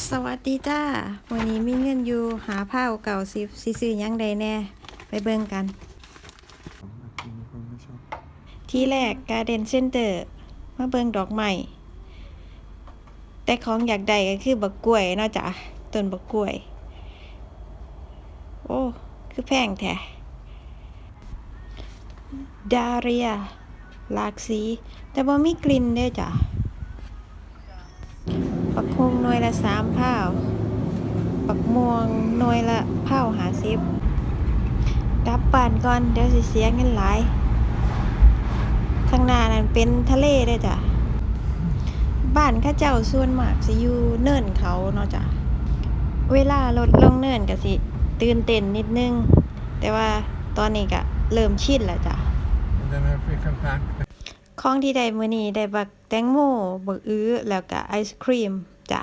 สวัสดีจ้า วันนี้มีเงินอยู่หาผ้าเก่าสิซื้อยังใดแน่ ไปเบิ่งกัน ที่แรกการ์เดนเซ็นเตอร์มาเบิ่งดอกไม้แต่ของอยากได้ก็คือบักกล้วยเนาะจ้ะต้นบักกล้วย โอ้ คือแพงแท้ดาเรียหลากสี แต่บ่มีกลิ่นเด้จ้ะ ปักคงหน่วยละสามพ้าวปักม่วงหน่วยละพ้าวหาสิบกลับบ้านก่อนเดี๋ยวสิเสียเงินหลายข้างหน้านั้นเป็นทะเลเด้อจ้ะ บ้านเข้าเจ้าส่วนมากสิอยู่เนินเขาเนาะจ้ะ เวลารถลงเนินก็สิ ตื่นเต้นนิดนึง แต่ว่าตอนนี้ก็เริ่มชินแล้วจ้ะมันจะไม่ฟิกกันพักของที่ได้มื้อนี้ได้บักแตงโมบักอื้อแล้วก็ไอศครีม จ้ะ